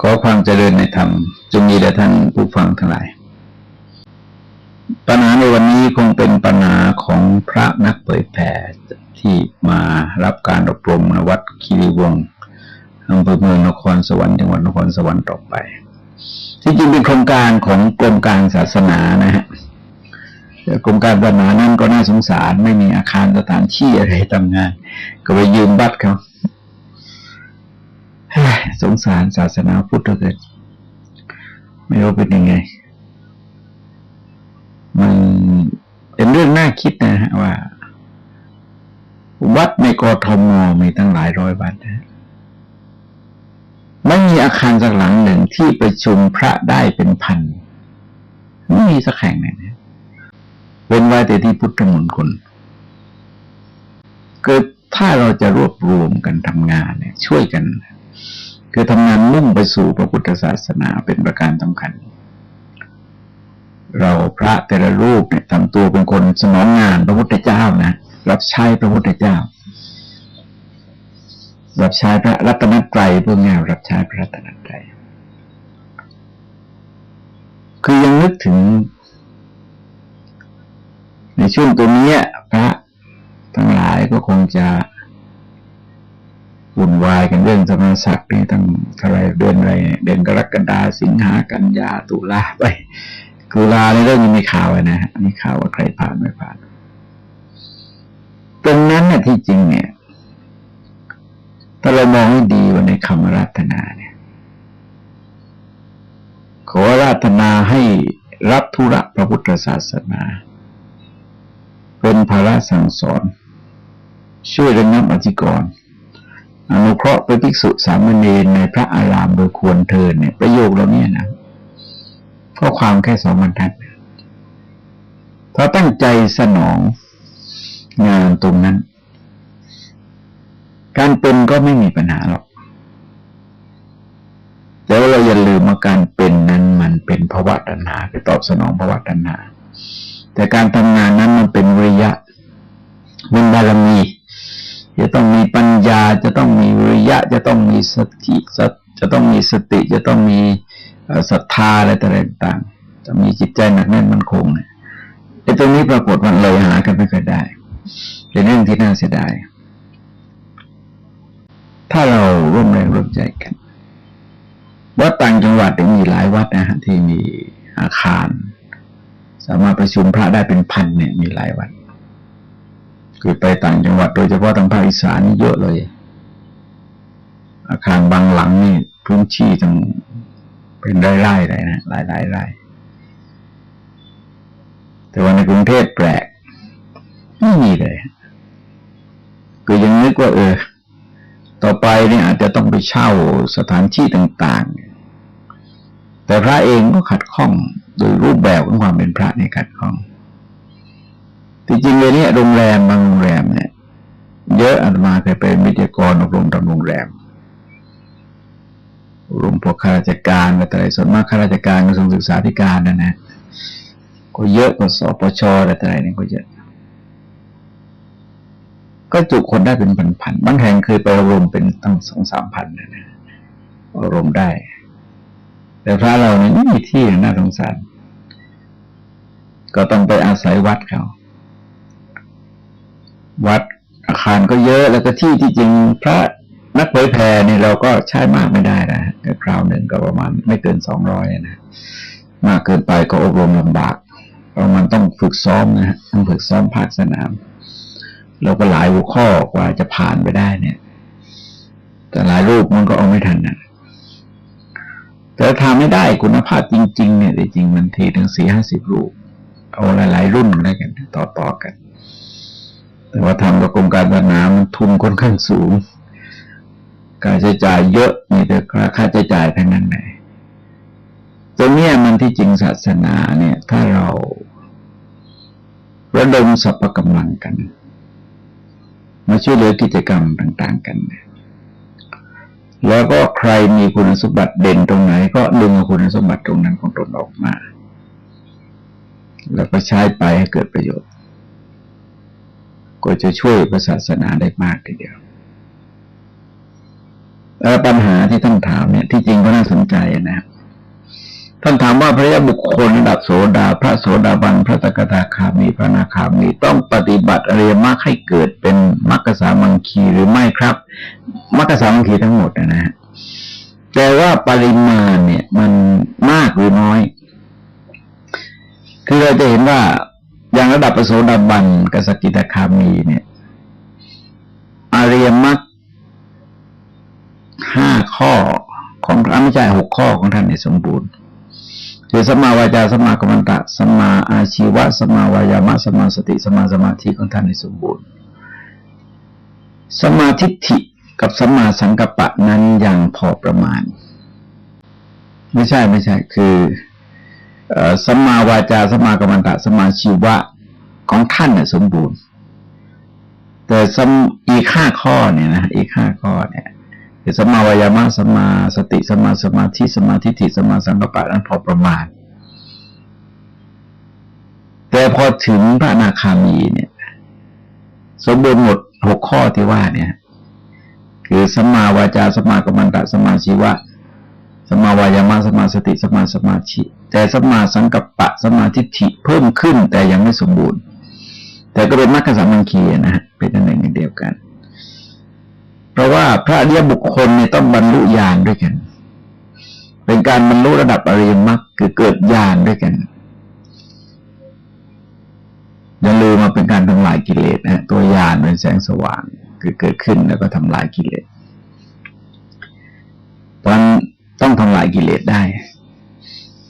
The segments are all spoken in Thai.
ขอความเจริญในธรรมจงมีแด่ท่านผู้ฟังทั้งหลาย ปัญหาในวันนี้คงเป็นปัญหาของพระนักเผยแผ่ที่มารับการอบรมนวัดคีรีวงศ์อำเภอเมืองนครสวรรค์จังหวัดนครสวรรค์ต่อไป ที่จริงเป็นโครงการของกรมการศาสนานะฮะแต่กรมการศาสนานั้นก็น่าสงสาร ไม่มีอาคารสถานที่อะไรทำงาน ก็ไปยืมบัตรเขา สงสารศาสนาพุทธเกิด ไม่รู้เป็นยังไง มันเป็นเรื่องน่าคิดนะฮะว่า วัดในกรทมมีตั้งหลายร้อยวัดนะไม่มีอาคารสักหลังหนึ่งที่ประชุมพระได้เป็นพันไม่มีสักแห่งไหนนะเป็นไว้แต่ที่พุทธมณฑลเกิดถ้าเราจะรวบรวมกันทำงานเนี่ย ช่วยกัน คือทำงานมุ่งไปสู่พระพุทธศาสนาเป็นประการสำคัญ เราพระแต่ละรูปเนี่ยทำตัวเป็นคนสนองงานพระพุทธเจ้านะรับใช้พระพุทธเจ้า รับใช้พระรัตนตรัยพวกนี้รับใช้พระรัตนตรัยคือยังนึกถึง ในช่วงตัวนี้พระทั้งหลายก็คงจะ วุ่นวายกันเรื่องสมณศักดิ์นี่ตั้งเท่าไรเดือนอะไรเดือนกรกฎาสิงหากันยาตุลาไปตุลาในเรื่องนี้มีข่าวนะฮะมีข่าวว่าใครผ่านไม่ผ่าน ตรงนั้นเนี่ยที่จริงเนี่ยถ้าเรามองให้ดีว่าในคำรัตนาเนี่ย ขอรัตนาให้รับธุระพระพุทธศาสนา เป็นภาระสั่งสอน ช่วยระงับอธิกรณ์ อนุเคราะห์ไปภิกษุสามเณรในพระอารามโดยควรเทินเนี่ย ประโยคเราเนี่ยนะข้อความแค่สองบรรทัดถ้าตั้งใจสนองงานตรงนั้น การเป็นก็ไม่มีปัญหาหรอกแต่ว่าเราอย่าลืมว่าการเป็นนั้นมันเป็นภาวะตัณหาคือตอบสนองภาวะตัณหาแต่การทำงานนั้นมันเป็นวิริยะมันบารมี จะต้องมีปัญญาจะต้องมีวิริยะ จะต้องมีสติจะต้องมีสติ จะต้องมีศรัทธาอะไรต่างๆจะมีจิตใจหนักแน่นมันคงเนี่ยไอ้ตรงนี้ปรากฏมันเลยหากันไม่เคยได้เป็นเรื่องที่น่าเสียดายถ้าเราร่วมแรงร่วมใจกันวัดต่างจังหวัดมีหลายวัดนะฮะที่มีอาคาร สามารถประชุมพระได้เป็นพันเนี่ยมีหลายวัด คือไปต่างจังหวัดโดยเฉพาะทางภาคอีสานนี่เยอะเลย อาคารบางหลังนี่พื้นที่ทั้งเป็นไร่ๆเลยนะหลายหลายไร่แต่ว่าในกรุงเทพแปลกไม่มีเลยก็ยังนึกว่าเออ ต่อไปเนี่ยอาจจะต้องไปเช่าสถานที่ต่าง ๆ แต่พระเองก็ขัดข้องโดยรูปแบบของความเป็นพระในขัดข้อง ที่จริงเลยเนี่ยโรงแรมบางโรงแรมเนี่ยเยอะอาตมาเคยเป็นวิทยากรอบรมตำโรงแรมรวมพวกข้าราชการอะไรส่วนมากข้าราชการกระทรวงศึกษาธิการนะนะก็เยอะกว่าสปชอะไรนี่ก็เยอะ ก็จุคนได้เป็นพันๆบางแห่งเคยไปอบรมเป็นตั้งสองสามพันนะนะอบรมได้ แต่พระเราเนี่ยไม่มีที่น่าสงสาร ก็ต้องไปอาศัยวัดเขา วัดอาคารก็เยอะแล้วก็ที่ที่จริงพระนักเผยแผ่เนี่ยเราก็ใช้มากไม่ได้นะคราวหนึ่งก็ประมาณไม่เกินสองร้อยนะมากเกินไปก็อบรมลำบากเพราะมันต้องฝึกซ้อมนะฮะต้องฝึกซ้อมภาคสนาม เราก็หลายหัวข้อกว่าจะผ่านไปได้เนี่ย แต่หลายรูปมันก็เอาไม่ทันนะแต่ทำไม่ได้คุณภาพจริง ๆ เนี่ยจริงมันทีถึงสี่ห้าสิบรูป เอาหลายๆรุ่นอะไรกัน ต่อๆกัน แต่ว่าทำกับกรมการศาสนามันทุนค่อนข้างสูงการใช้จ่ายเยอะมีแต่ค่าใช้จ่ายทั้งนั้นเลยตรงนี้มันที่จริงศาสนาเนี่ย ถ้าเราระดมสรรพกำลังกัน มาช่วยเหลือกิจกรรมต่าง ๆ กันเนี่ยแล้วก็ใครมีคุณสมบัติเด่นตรงไหน ก็ดึงคุณสมบัติตรงนั้นของตนออกมา แล้วก็ใช้ไปให้เกิดประโยชน์ ก็จะช่วยศาสนาได้มากทีเดียวแล้วปัญหาที่ท่านถามเนี่ยที่จริงก็น่าสนใจนะครับท่านถามว่าพระยาบุคคลระดับโสดา พระโสดาบันพระสกทาคามีพระนาคามีต้องปฏิบัติอริยมรรคให้เกิดเป็นมรรคสามังคีหรือไม่ครับมรรคสามังคีทั้งหมดนะฮะแต่ว่าปริมาณเนี่ยมันมากหรือน้อย คือเราจะเห็นว่า อย่างระดับปโสดาบันกสกิทาคามีเนี่ย อริยมรรคห้าข้อของพระไม่ใช่หกข้อของท่านในสมบูรณ์คือสมาวาจาสมากรรมตะสมมาอาชีวะสมาวายามะสมาสติสมาสมาธิของท่านในสมบูรณ์ สมาธิฐิกับสมาสังกัปปะนั้นยังพอประมาณ ไม่ใช่ไม่ใช่คือ สมมาวาจาสมมากรรมตะสมาชีวะของท่านเนี่ยสมบูรณ์ แต่สมอีกห้าข้อเนี่ยนะอีกห้าข้อเนี่ยคือสมมาวายามะสมมาสติสมมาสมาธิสมาธิฐิสมมาสังกัปปะนั้นพอประมาณ แต่พอถึงพระอนาคามีเนี่ย สมบูรณ์หมดหกข้อที่ว่าเนี่ย คือสมมาวาจาสมมากรรมันตะสมมาชีวะสมมาวายามะสมมาสติสมมาสมาธิ แต่สมมาสังกัปปะสมมาทิฏฐิเพิ่มขึ้นแต่ยังไม่สมบูรณ์ แต่ก็เป็นมรรคสามังคีนะฮะเป็นอันหนึ่งเดียวกัน เพราะว่าพระอริยบุคคลเนี่ยต้องบรรลุญาณด้วยกัน เป็นการบรรลุระดับอริยมรรคคือเกิดญาณด้วยกันอย่าลืมมาเป็นการทำลายกิเลสนะตัวญาณเป็นแสงสว่างคือเกิดขึ้นแล้วก็ทำลายกิเลสเพราะต้องทำลายกิเลสได้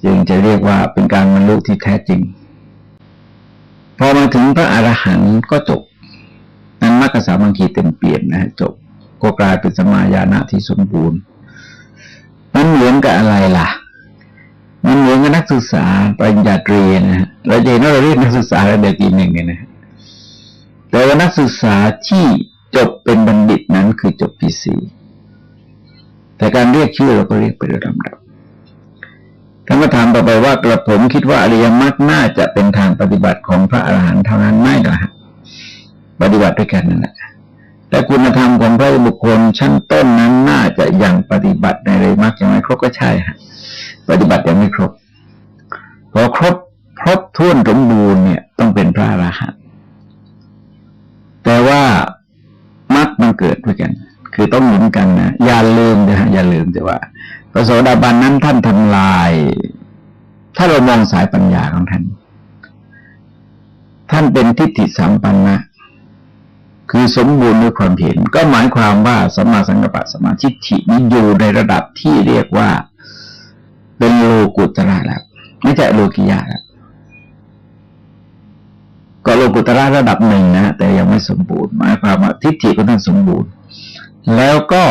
จึงจะเรียกว่าเป็นการบรรลุที่แท้จริง พอมาถึงพระอรหันต์ก็จบ นั้นมรรคสามังคีเต็มเปี่ยมนะฮะจบ ก็กลายเป็นสมาญาณะที่สมบูรณ์ มันเหมือนกับอะไรล่ะ มันเหมือนกับนักศึกษาปริญญาตรีนะฮะเราจะเห็นว่าเราเรียกนักศึกษาระดับปีหนึ่งเนี่ยนะแต่ว่านักศึกษาที่จบเป็นบัณฑิตนั้นคือจบปีสี่แต่การเรียกชื่อเราก็เรียกไปโดยลำดับ ท่านก็ถามต่อไปว่ากระผมคิดว่าอริยมรรคน่าจะเป็นทางปฏิบัติของพระอรหันต์เท่านั้นไม่หรอฮะปฏิบัติด้วยกันนั่นแหละแต่คุณธรรมของพระบุคคลชั้นต้นนั้นน่าจะยังปฏิบัติในเรยมรรคยังไม่ครบก็ใช่ฮะปฏิบัติยังไม่ครบพอครบครบถ้วนสมบูรณ์เนี่ย ระโสดาบันนั้นท่านทำลาย ถ้าเรามองสายปัญญาของท่าน ท่านเป็นทิฏฐิสัมปันนะคือสมบูรณ์ด้วยความเห็น ก็หมายความว่าสมมาสังกัปปะสมาธิฐินี้อยู่ในระดับที่เรียกว่า เป็นโลกุตระแล้วไม่ใช่โลกิยะแล้วก็โลกุตระระดับหนึ่งนะแต่ยังไม่สมบูรณ์หมายความว่าทิฏฐิก็ต้องสมบูรณ์ แล้วก็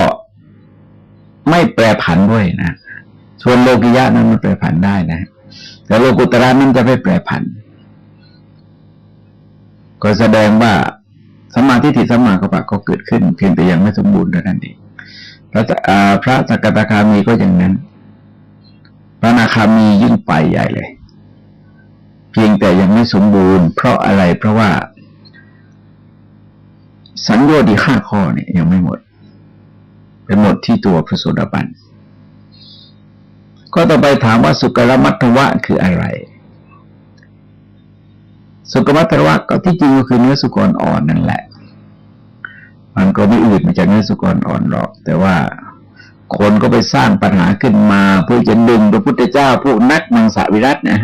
ไม่แปรผันด้วยนะ ส่วนโลกิยะนั้นมันแปรผันได้นะ แต่โลกุตระนั้นจะไม่แปรผัน ก็แสดงว่าสมาธิทิสมากัปปะก็เกิดขึ้น เพียงแต่ยังไม่สมบูรณ์เท่านั้นเองพระพระสักตาคามีก็อย่างนั้น พระนาคามียิ่งไปใหญ่เลย เพียงแต่ยังไม่สมบูรณ์ เพราะอะไรเพราะว่า สัญญาดีห้าข้อเนี่ยยังไม่หมด ไปหมดที่ตัวพระโสดาบันก็ต่อไปถามว่าสุกรมัตถวะคืออะไร สุกรมัตถวะก็ที่จริงก็คือเนื้อสุกรอ่อนนั่นแหละ มันก็ไม่อื่นมาจากเนื้อสุกรอ่อนหรอก แต่ว่าคนก็ไปสร้างปัญหาขึ้นมาเพื่อจะดึงพระพุทธเจ้าพวกนักมังสวิรัตนะ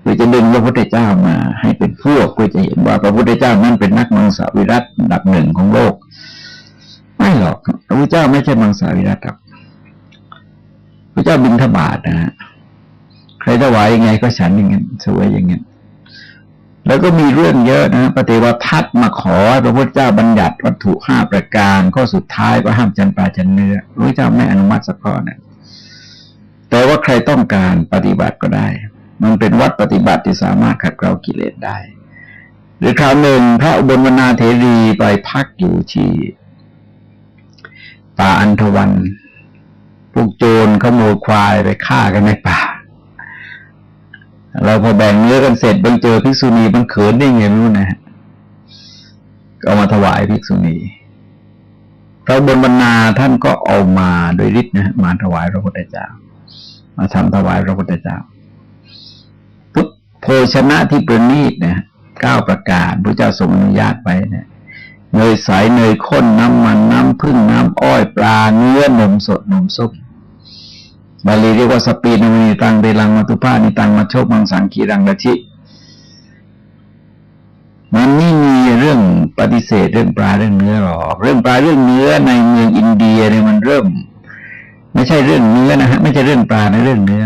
เพื่อจะดึงพระพุทธเจ้ามา ให้เป็นพวกเพื่อจะเห็นว่าพระพุทธเจ้านั้นเป็นนักมังสวิรัตอันดับหนึ่งของโลก หรอกพระพุทธเจ้าไม่ใช่มังสวิรัตครับพระเจ้าบิณฑบาตนะฮะใครถวายยังไงก็ฉันอย่างนั้นสวยอย่างนั้นแล้วก็มีเรื่องเยอะนะปฏิวัติทัมาขอพระพุทธเจ้าบัญญัติวัตถุห้าประการข้อสุดท้ายก็ห้ามจันปลาจันเนื้อพระพุทธเจ้าไม่อนุมัติสักข้อนะแต่ว่าใครต้องการปฏิบัติก็ได้ มันเป็นวัดปฏิบัติที่สามารถขัดเกลากิเลสได้ หรือคราวหนึ่งพระอุบลวนาเทรีไปพักอยู่ที่ ป่าอันทวันพวกโจรขโมยควายไปฆ่ากันในป่า เราพอแบ่งเนื้อกันเสร็จบังเจอภิกษุณีมันเขินได้ไงไม่รู้นะก็มาถวายภิกษุณีเราบนบรรณาท่านก็เอามาโดยฤทธิ์นะฮะมาถวายพระพุทธเจ้า มาทำถวายพระพุทธเจ้า พุทธโภชนะที่ประณีตนะเก้าประการพระเจ้าทรงอนุญาตไปเนี่ย เนยใสเนยข้นน้ำมันน้ำพึ่งน้ำอ้อยปลาเนื้อนมสดนมซุปบาลีเรียกว่าสปีนมีตังเดลังมัตุภานิตังมาโชคมังสังกีรังกะชิมันไม่มีเรื่องปฏิเสธเรื่องปลาเรื่องเนื้อหรอกเรื่องปลาเรื่องเนื้อในเมืองอินเดียเนี่ยมันเริ่ม ไม่ใช่เรื่องเนื้อนะฮะไม่ใช่เรื่องปลาในเรื่องเนื้อ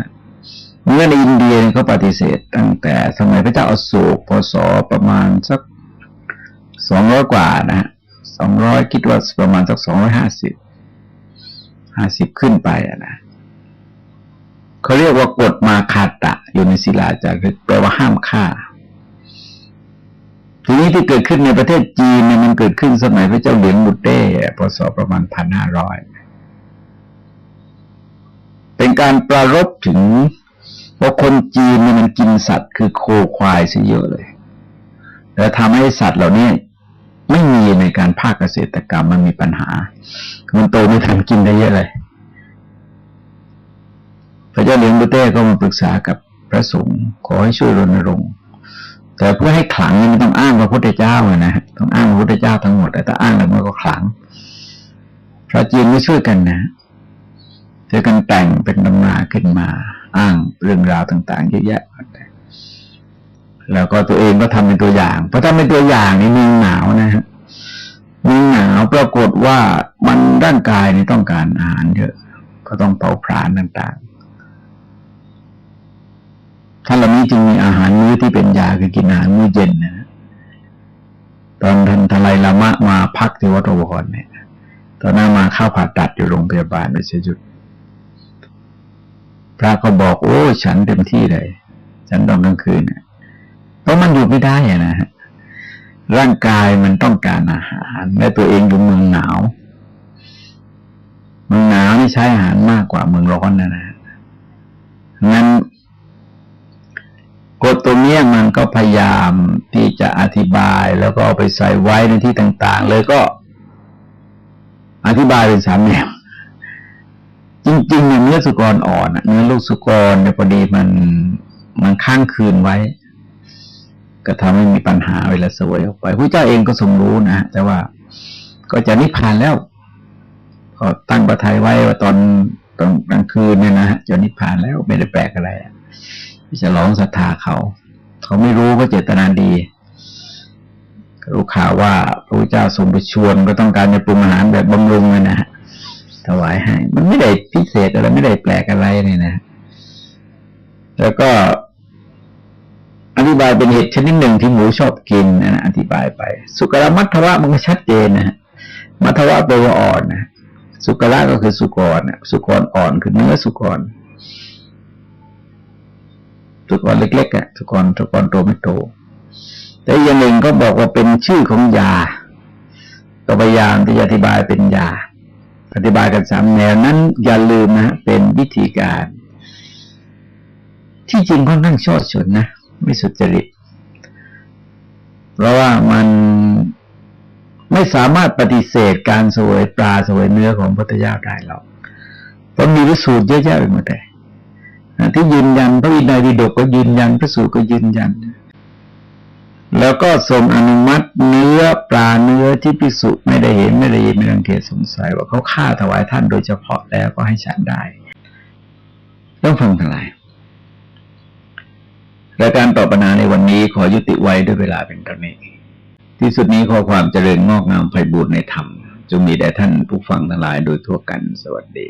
เนื้อในอินเดียเนี่ยเขาปฏิเสธตั้งแต่สมัยพระเจ้าอโศกพศประมาณสัก สองร้อยกว่านะฮะสองร้อยคิดว่าประมาณสักสองร้อยห้าสิบห้าสิบขึ้นไปอะนะเขาเรียกว่ากฎมาคาตะ อยู่ในศิลาจารึกแปลว่าห้ามฆ่า ทีนี้ที่เกิดขึ้นในประเทศจีนเนี่ยมันเกิดขึ้นสมัยพระเจ้าเหลียงบุตเต้พศประมาณพันห้าร้อยเป็นการประรบถึงว่าคนจีนเนี่ยมันกินสัตว์คือโคควายซะเยอะเลย แล้วทำให้สัตว์เหล่านี้ ไม่ในการภาคเกษตรกรรมมันมีปัญหา มันโตไม่ทันกินได้เยอะเลย พระเจ้าเหลียงบุเต้ก็มาปรึกษากับพระสงฆ์ขอให้ช่วยรณรงค์แต่เพื่อให้ขลังนี่ไม่ต้องอ้างพระพุทธเจ้าอะนะต้องอ้างพระพุทธเจ้าทั้งหมดแต่ถ้าอ้างแล้วมันก็ขลังพระจีนไม่ช่วยกันนะช่วยกันแต่งเป็นตำนาขึ้นมา อ้างเรื่องราวต่างๆเยอะแยะแล้วก็ตัวเองก็ทำเป็นตัวอย่างเพราะถ้าเป็นตัวอย่างนี่มีหนาวนะฮะ มีหนาวปรากฏว่ามันร่างกายนี่ต้องการอาหารเยอะ ก็ต้องเผาผลาญต่างๆท่านเหล่านี้จึงมีอาหารมื้อที่เป็นยาคือกินอาหารมื้อเย็นนะตอนท่านทลายละมะมาพักที่วัดโอวรเนี่ย ตอนนั้นมาเข้าผ่าตัดอยู่โรงพยาบาลไปเสียจุดพระก็บอกโอ้ ฉันเต็มที่เลย ฉันตอนกลางคืนเพราะมันอยู่ไม่ได้อะนะฮะ ร่างกายมันต้องการอาหาร และตัวเองอยู่เมืองหนาว เมืองหนาวนี่ใช้อาหารมากกว่าเมืองร้อนนะนะงั้นกฎตรงนี้มันก็พยายามที่จะอธิบายแล้วก็เอาไปใส่ไว้ในที่ต่าง ๆ เลยก็อธิบายเป็นสามแนวจริงๆเนี่ยเนื้อสุกรอ่อนเนื้อลูกสุกรเนี่ยพอดีมันมันค้างคืนไว้ ก็ทำให้มีปัญหาเวลาสวยออกไปพระเจ้าเองก็ทรงรู้นะแต่ว่าก็จะนิพพานแล้วก็ตั้งประทัยไว้ว่าตอนตอนกลางคืนเนี่ยนะจะนิพพานแล้วไม่ได้แปลกอะไรจะร้องศรัทธาเขา เขาไม่รู้ว่าเจตนาดีรู้ข่าวว่าพระพุทธเจ้าทรงไปชวนก็ต้องการจะปรุงอาหารแบบบำรุงเลยนะถวายให้ มันไม่ได้พิเศษอะไรไม่ได้แปลกอะไรเนี่ยนะ แล้วก็ อธิบายเป็นเห็ดชนิดหนึ่งที่หมูชอบกินนะอธิบายไป สุกรมัทวะมันก็ชัดเจนนะมัทวะแปลว่าอ่อนนะสุกระก็คือสุกรนะสุกรอ่อนคือเนื้อสุกรสุกรเล็กๆอะสุกรสุกรโตไม่โต แต่อย่างหนึ่งก็บอกว่าเป็นชื่อของยาก็พยายามที่จะอธิบายเป็นยาอธิบายกันสามแนวนั้นอย่าลืมนะเป็นวิธีการ ที่จริงค่อนข้างชดชนนะ ไม่สุจริต เพราะว่ามันไม่สามารถปฏิเสธการสวยปลาสวยเนื้อของพระพุทธเจ้าได้หรอกเพราะมีวิสูตรเยอะแยะไปหมดเลยที่ยืนยันพระวินัยวิดกก็ยืนยันพระสูตรก็ยืนยัน แล้วก็ทรงอนุมัติเนื้อปลาเนื้อที่พิสุไม่ได้เห็นไม่ได้ยินไม่ได้สังเกตสงสัย ว่าเขาฆ่าถวายท่านโดยเฉพาะแล้วก็ให้ฉันได้ ต้องฟังทั้งหลาย รายการตอบปัญหาในวันนี้ขอยุติไว้ด้วยเวลาเป็นเท่านี้ ที่สุดนี้ขอความเจริญงอกงามไพบูรณ์ในธรรมจงมีแด่ท่านผู้ฟังทั้งหลายโดยทั่วกันสวัสดี